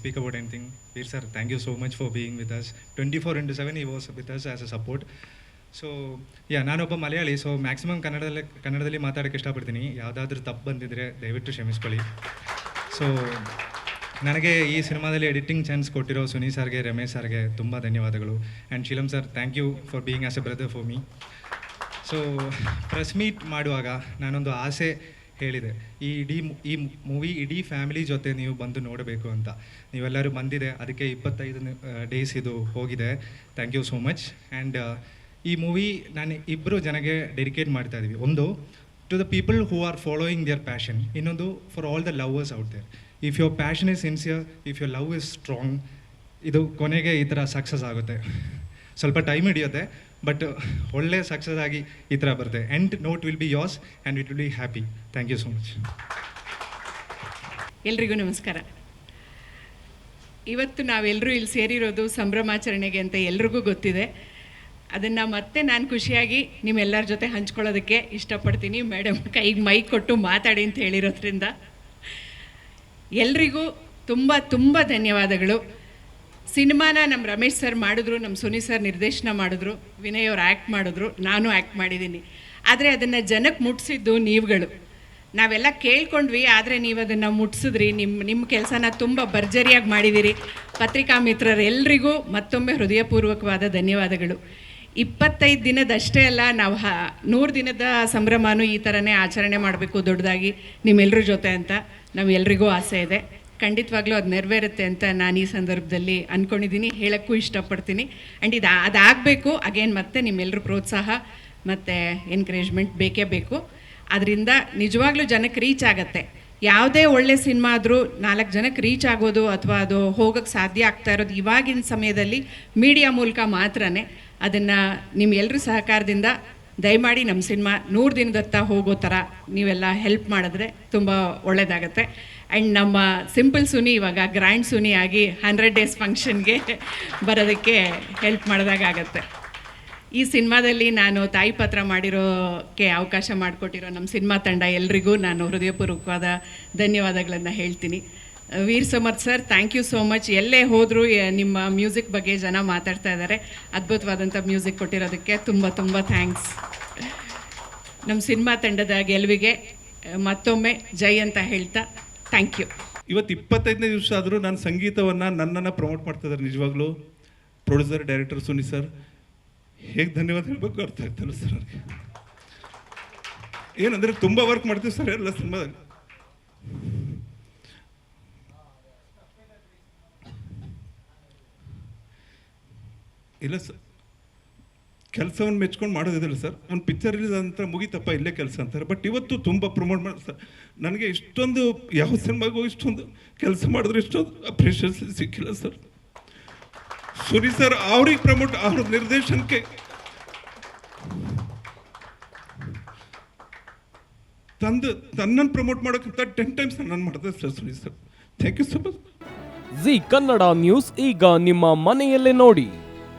speak about anything. Veer sir, thank you so much for being with us. 24 into 7 he was with us as a support. So yeah ನಾನೊಬ್ಬ Malayali so maximum ಕನ್ನಡದಲ್ಲೇ ಕನ್ನಡದಲ್ಲಿ ಮಾತಾಡೋಕ್ಕೆ ಇಷ್ಟಪಡ್ತೀನಿ ಯಾವುದಾದ್ರೂ ತಪ್ಪು ಬಂದಿದ್ದರೆ ದಯವಿಟ್ಟು ಕ್ಷಮಿಸ್ಕೊಳ್ಳಿ ಸೊ ನನಗೆ ಈ ಸಿನಿಮಾದಲ್ಲಿ ಎಡಿಟಿಂಗ್ ಚಾನ್ಸ್ ಕೊಟ್ಟಿರೋ ಸುನಿ ಸರ್ಗೆ ರಮೇಶ್ ಸರ್ಗೆ ತುಂಬ ಧನ್ಯವಾದಗಳು and Sheelam sir thank you for being as a brother for me so press meet ಮಾಡುವಾಗ ನಾನೊಂದು ಆಸೆ ಹೇಳಿದೆ. ಈ ಇಡೀ ಈ ಮೂವಿ ಇಡೀ ಫ್ಯಾಮಿಲಿ ಜೊತೆ ನೀವು ಬಂದು ನೋಡಬೇಕು ಅಂತ. ನೀವೆಲ್ಲರೂ ಬಂದಿದೆ. ಅದಕ್ಕೆ ಇಪ್ಪತ್ತೈದು ಡೇಸ್ ಇದು ಹೋಗಿದೆ. Thank you so much. And ಈ ಮೂವಿ ನಾನು ಇಬ್ಬರು ಜನಗೆ ಡೆಡಿಕೇಟ್ ಮಾಡ್ತಾ ಇದ್ದೀವಿ ಒಂದು, to the people who are following their passion. ಇನ್ನೊಂದು, for all the lovers out there. If your passion is sincere, if your love is strong, ಇದು ಕೊನೆಗೆ ಈ ಥರ ಸಕ್ಸಸ್ ಆಗುತ್ತೆ. ಸ್ವಲ್ಪ ಟೈಮ್ ಹಿಡಿಯುತ್ತೆ ಬಟ್ ಒಳ್ಳೆ ಸಕ್ಸಸ್ ಆಗಿ ಈ ಥರ ಬರುತ್ತೆ. End note will be yours and it will be happy thank you so much ಎಲ್ರಿಗೂ ನಮಸ್ಕಾರ. ಇವತ್ತು ನಾವೆಲ್ಲರೂ ಇಲ್ಲಿ ಸೇರಿರೋದು ಸಂಭ್ರಮಾಚರಣೆಗೆ ಅಂತ ಎಲ್ರಿಗೂ ಗೊತ್ತಿದೆ. ಅದನ್ನು ಮತ್ತೆ ನಾನು ಖುಷಿಯಾಗಿ ನಿಮ್ಮೆಲ್ಲರ ಜೊತೆ ಹಂಚ್ಕೊಳ್ಳೋದಕ್ಕೆ ಇಷ್ಟಪಡ್ತೀನಿ. ಮೇಡಮ್ ಕೈಗೆ ಮೈಕ್ ಕೊಟ್ಟು ಮಾತಾಡಿ ಅಂತ ಹೇಳಿರೋದ್ರಿಂದ. ಎಲ್ರಿಗೂ ತುಂಬ ತುಂಬ ಧನ್ಯವಾದಗಳು. ಸಿನಿಮಾನ ನಮ್ಮ ರಮೇಶ್ ಸರ್ ಮಾಡಿದ್ರು ನಮ್ಮ ಸುನಿ ಸರ್ ನಿರ್ದೇಶನ ಮಾಡಿದ್ರು, ವಿನಯ್ ಅವ್ರು ಆ್ಯಕ್ಟ್ ಮಾಡಿದ್ರು, ನಾನು ಆ್ಯಕ್ಟ್ ಮಾಡಿದ್ದೀನಿ ಆದರೆ ಅದನ್ನು ಜನಕ್ಕೆ ಮುಟ್ಟಿಸಿದ್ದು ನೀವುಗಳು. ನಾವೆಲ್ಲ ಕೇಳ್ಕೊಂಡ್ವಿ, ಆದರೆ ನೀವು ಅದನ್ನು ಮುಟ್ಸಿದ್ರಿ. ನಿಮ್ಮ ನಿಮ್ಮ ಕೆಲಸನ ತುಂಬ ಭರ್ಜರಿಯಾಗಿ ಮಾಡಿದ್ದೀರಿ ಪತ್ರಿಕಾ ಮಿತ್ರರೆಲ್ಲರಿಗೂ ಮತ್ತೊಮ್ಮೆ ಹೃದಯಪೂರ್ವಕವಾದ ಧನ್ಯವಾದಗಳು. ಇಪ್ಪತ್ತೈದು ದಿನದಷ್ಟೇ ಅಲ್ಲ, ನಾವು ಹ, ನೂರು ದಿನದ ಸಂಭ್ರಮನೂ ಈ ಥರನೇ ಆಚರಣೆ ಮಾಡಬೇಕು ದೊಡ್ಡದಾಗಿ ನಿಮ್ಮೆಲ್ಲರ ಜೊತೆ ಅಂತ ನಾವೆಲ್ರಿಗೂ ಆಸೆ ಇದೆ. ಖಂಡಿತವಾಗ್ಲೂ ಅದು ನೆರವೇರುತ್ತೆ ಅಂತ ನಾನು ಈ ಸಂದರ್ಭದಲ್ಲಿ ಅಂದ್ಕೊಂಡಿದ್ದೀನಿ ಹೇಳೋಕ್ಕೂ ಇಷ್ಟಪಡ್ತೀನಿ. ಆ್ಯಂಡ್ ಇದು, ಅದಾಗಬೇಕು ಅಗೇನ್ ಮತ್ತೆ ನಿಮ್ಮೆಲ್ಲರ ಪ್ರೋತ್ಸಾಹ ಮತ್ತು ಎನ್ಕರೇಜ್ಮೆಂಟ್ ಬೇಕೇ ಬೇಕು. ಅದರಿಂದ ನಿಜವಾಗ್ಲೂ ಜನಕ್ಕೆ ರೀಚ್ ಆಗುತ್ತೆ. ಯಾವುದೇ ಒಳ್ಳೆ ಸಿನಿಮಾ ಆದರೂ ನಾಲ್ಕು ಜನಕ್ಕೆ ರೀಚ್ ಆಗೋದು ಅಥವಾ ಅದು ಹೋಗೋಕ್ಕೆ ಸಾಧ್ಯ ಆಗ್ತಾ ಇರೋದು ಇವಾಗಿನ ಸಮಯದಲ್ಲಿ ಮೀಡಿಯಾ ಮೂಲಕ ಮಾತ್ರನೇ ಅದನ್ನು ನಿಮ್ಮೆಲ್ಲರ ಸಹಕಾರದಿಂದ ದಯಮಾಡಿ ನಮ್ಮ ಸಿನಿಮಾ ನೂರು ದಿನದತ್ತ ಹೋಗೋ ಥರ ನೀವೆಲ್ಲ ಹೆಲ್ಪ್ ಮಾಡಿದ್ರೆ ತುಂಬ ಒಳ್ಳೆಯದಾಗತ್ತೆ ಆ್ಯಂಡ್ ನಮ್ಮ ಸಿಂಪಲ್ ಸುನಿ ಇವಾಗ ಗ್ರ್ಯಾಂಡ್ ಸುನಿ ಆಗಿ ಹಂಡ್ರೆಡ್ ಡೇಸ್ ಫಂಕ್ಷನ್ಗೆ ಬರೋದಕ್ಕೆ ಹೆಲ್ಪ್ ಮಾಡಿದಾಗತ್ತೆ ಈ ಸಿನಿಮಾದಲ್ಲಿ ನಾನು ತಾಯಿ ಪಾತ್ರ ಮಾಡಿರೋಕ್ಕೆ ಅವಕಾಶ ಮಾಡಿಕೊಟ್ಟಿರೋ ನಮ್ಮ ಸಿನಿಮಾ ತಂಡ ಎಲ್ರಿಗೂ ನಾನು ಹೃದಯಪೂರ್ವಕವಾದ ಧನ್ಯವಾದಗಳನ್ನು ಹೇಳ್ತೀನಿ. Veer Samarth sir thank you so much ಎಲ್ಲೇ ಹೋದರೂ ನಿಮ್ಮ ಮ್ಯೂಸಿಕ್ ಬಗ್ಗೆ ಜನ ಮಾತಾಡ್ತಾ ಇದ್ದಾರೆ ಅದ್ಭುತವಾದಂಥ ಮ್ಯೂಸಿಕ್ ಕೊಟ್ಟಿರೋದಕ್ಕೆ ತುಂಬ ತುಂಬ ಥ್ಯಾಂಕ್ಸ್ ನಮ್ಮ ಸಿನಿಮಾ ತಂಡದ ಗೆಲುವಿಗೆ ಮತ್ತೊಮ್ಮೆ ಜೈ ಅಂತ ಹೇಳ್ತಾ ಥ್ಯಾಂಕ್ ಯು ಇವತ್ತು ಇಪ್ಪತ್ತೈದನೇ ದಿವಸ ಆದರೂ ನಾನು ಸಂಗೀತವನ್ನು ನನ್ನನ್ನು ಪ್ರಮೋಟ್ ಮಾಡ್ತಾ ಇದ್ದಾರೆ ನಿಜವಾಗ್ಲೂ. ಪ್ರೊಡ್ಯೂಸರ್ ಡೈರೆಕ್ಟರ್ ಸುನಿ ಸರ್ ಹೇಗೆ ಧನ್ಯವಾದ ಹೇಳಬೇಕು ಅರ್ಥ ಆಗ್ತಾಯಿಲ್ಲ ಸರ್ ಏನಂದರೆ ತುಂಬ ವರ್ಕ್ ಮಾಡ್ತೀವಿ ಸರ್ ಎಲ್ಲ ಸಿನಿಮಾದಾಗ ಇಲ್ಲ ಸರ್. ಕೆಲಸವನ್ನು ಮೆಚ್ಕೊಂಡು ಮಾಡೋದಿಲ್ಲ ಸರ್. ಒಂದು ಪಿಕ್ಚರ್ ರಿಲೀಸ್ ಅಂತ ಮುಗಿತಪ್ಪ, ಇಲ್ಲೇ ಕೆಲಸ ಅಂತಾರೆ. ಬಟ್ ಇವತ್ತು ತುಂಬ ಪ್ರಮೋಟ್ ಮಾಡಿ, ಸರ್, ನನಗೆ ಇಷ್ಟೊಂದು, ಯಾವ ಸಿನಿಮಾಗೂ ಇಷ್ಟೊಂದು ಕೆಲಸ ಮಾಡಿದ್ರೆ ಇಷ್ಟೊಂದು ಅಪ್ರಿಷಿಯೇಷನ್ ಸಿಕ್ಕಿಲ್ಲ ಸರ್. ಸುರಿ ಸರ್, ಅವ್ರಿಗೆ ಪ್ರಮೋಟ್ ಅವ್ರ ನಿರ್ದೇಶನಕ್ಕೆ. ತಂದು ತನ್ನನ್ನು ಪ್ರಮೋಟ್ ಮಾಡೋಕ್ಕಿಂತ ಟೆನ್ ಟೈಮ್ಸ್ ನನ್ನನ್ನು ಮಾಡ್ತಾರೆ sir Suri sir. Thank you so much Zee Kannada news ಈಗ ನಿಮ್ಮ ಮನೆಯಲ್ಲೇ ನೋಡಿ.